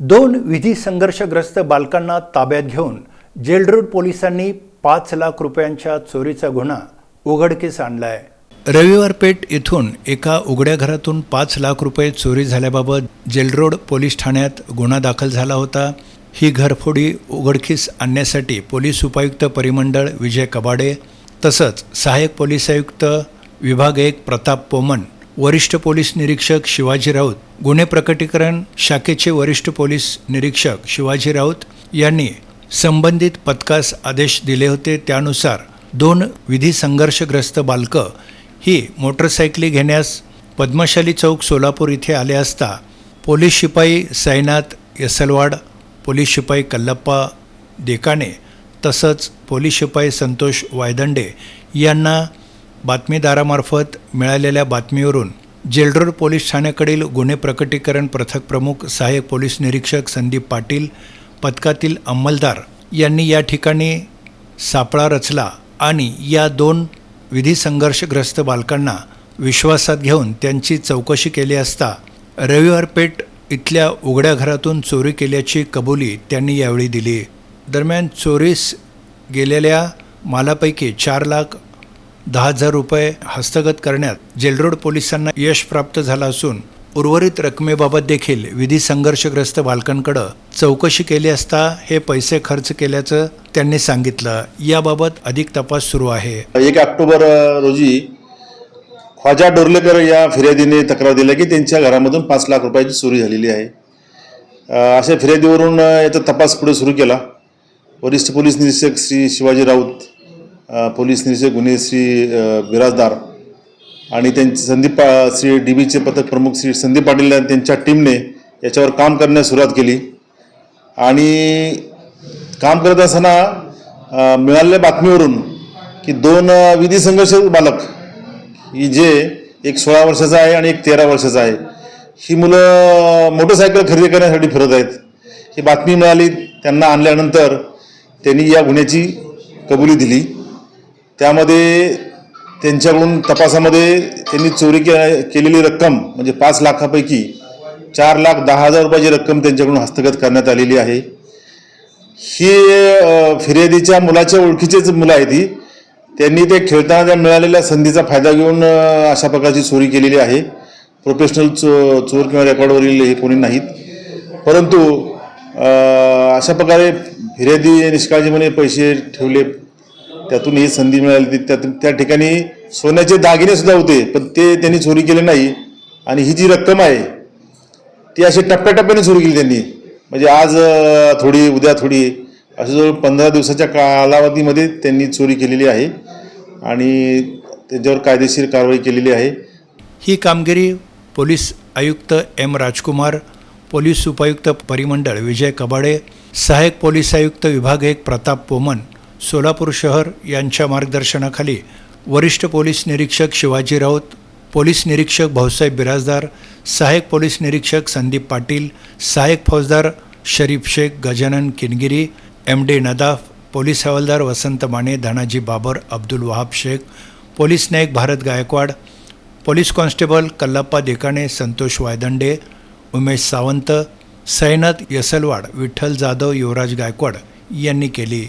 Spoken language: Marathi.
दोन विधी संघर्षग्रस्त बालकांना ताब्यात घेऊन जेलरोड पोलिसांनी पाच लाख रुपयांच्या चोरीचा गुन्हा उघडकीस आणला रविवार पेठ येथून एका उघड्या घरातून पाच लाख रुपये चोरी झाल्याबाबत जेलरोड पोलीस ठाण्यात गुन्हा दाखल झाला होता. ही घरफोडी उघडकीस आणण्यासाठी पोलीस उपायुक्त परिमंडळ विजय कबाडे तसंच सहाय्यक पोलीस आयुक्त विभाग एक प्रताप पोमन वरिष्ठ पोलीस निरीक्षक शिवाजी राऊत गुन्हे प्रकटीकरण शाखेचे वरिष्ठ पोलीस निरीक्षक शिवाजी राऊत यांनी संबंधित पथकास आदेश दिले होते. त्यानुसार दोन विधी संघर्षग्रस्त बालकं ही मोटरसायकली घेण्यास पद्मशाली चौक सोलापूर इथे आले असता पोलीस शिपाई साईनाथ यसलवाड पोलीस शिपाई कल्लप्पा देकाने तसंच पोलीस शिपाई संतोष वायदंडे यांना बातमीदारामार्फत मिळालेल्या बातमीवरून जेलरोड पोलीस ठाण्याकडील गुन्हे प्रकटीकरण पथक प्रमुख सहाय्यक पोलीस निरीक्षक संदीप पाटील पथकातील अंमलदार यांनी या ठिकाणी सापळा रचला आणि या दोन विधी संघर्षग्रस्त बालकांना विश्वासात घेऊन त्यांची चौकशी केली असता रविवार पेठ इथल्या उघड्या घरातून चोरी केल्याची कबुली त्यांनी यावेळी दिली. दरम्यान चोरीस गेलेल्या मालापैकी चार लाख दहा हजार रुपये हस्तगत करण्यात जेलरोड पोलिसांना यश प्राप्त झालं असून उर्वरित रकमेबाबत देखील विधी संघर्षग्रस्त बालकांकडं चौकशी केली असता हे पैसे खर्च केल्याचं त्यांनी सांगितलं. याबाबत अधिक तपास सुरू आहे. एक ऑक्टोबर रोजी ख्वाजा डोरलेकर या फिर्यादीने तक्रार दिली की त्यांच्या घरामधून पाच लाख रुपयाची चोरी झालेली आहे. अशा फिर्यादीवरून याचा तपास पुढे सुरू केला. वरिष्ठ पोलीस निरीक्षक श्री शिवाजी राऊत पोलीस निरीक्षक गुन्हे श्री बिराजदार आणि त्यांचे संदीप पा- श्री डी बीचे पथक प्रमुख श्री संदीप पाटील आणि त्यांच्या टीमने याच्यावर काम करण्यास सुरुवात केली. आणि काम करत असताना मिळालेल्या बातमीवरून की दोन विधी संघर्ष बालक ही जे एक सोळा वर्षाचा आहे आणि एक तेरा वर्षाचा आहे ही मुलं मोटरसायकल खरेदी करण्यासाठी फिरत आहेत. ही बातमी मिळाली त्यांना आणल्यानंतर त्यांनी या गुन्ह्याची कबुली दिली. त्यामध्ये त्यांच्याकडून तपासामध्ये त्यांनी चोरी के केलेली रक्कम म्हणजे पाच लाखापैकी चार लाख दहा हजार रुपयाची रक्कम त्यांच्याकडून हस्तगत करण्यात आलेली आहे. ही फिर्यादीच्या मुलाच्या ओळखीचीच मुलं आहेत ही. त्यांनी ते खेळताना त्या मिळालेल्या संधीचा फायदा घेऊन अशा प्रकारची चोरी केलेली आहे. प्रोफेशनल चो चोर किंवा रेकॉर्डवरील हे कोणी नाहीत. परंतु अशा प्रकारे फिर्यादी निष्काळजीपणे पैसे ठेवले त्यातून ही संधी मिळाली ती. त्यातून त्या ठिकाणी सोन्याचे दागिने सुद्धा होते पण ते त्यांनी चोरी केले नाही. आणि ही जी रक्कम आहे ती अशी टप्प्याटप्प्याने सुरू केली त्यांनी. म्हणजे आज थोडी उद्या थोडी अशी जवळ पंधरा दिवसाच्या कालावधीमध्ये त्यांनी चोरी केलेली आहे. आणि त्यांच्यावर कायदेशीर कारवाई केलेली आहे. ही कामगिरी पोलीस आयुक्त एम राजकुमार पोलीस उपायुक्त परिमंडळ विजय कबाडे सहाय्यक पोलीस आयुक्त विभाग एक प्रताप पोमन सोलापूर शहर यांच्या मार्गदर्शनाखाली वरिष्ठ पोलीस निरीक्षक शिवाजी राऊत पोलीस निरीक्षक भाऊसाहेब बिराजदार सहाय्यक पोलीस निरीक्षक संदीप पाटील सहाय्यक फौजदार Sharif Shaikh Gajanan Kingiri M D Nadaf police हवालदार वसंत माने धनाजी बाबर अब्दुल वहाब शेख पोलीस नायक भारत गायकवाड पोलीस कॉन्स्टेबल कल्लाप्पा देकाणे संतोष वायदंडे उमेश सावंत सैनाथ यसलवाड विठ्ठल जाधव युवराज गायकवाड यांनी केली.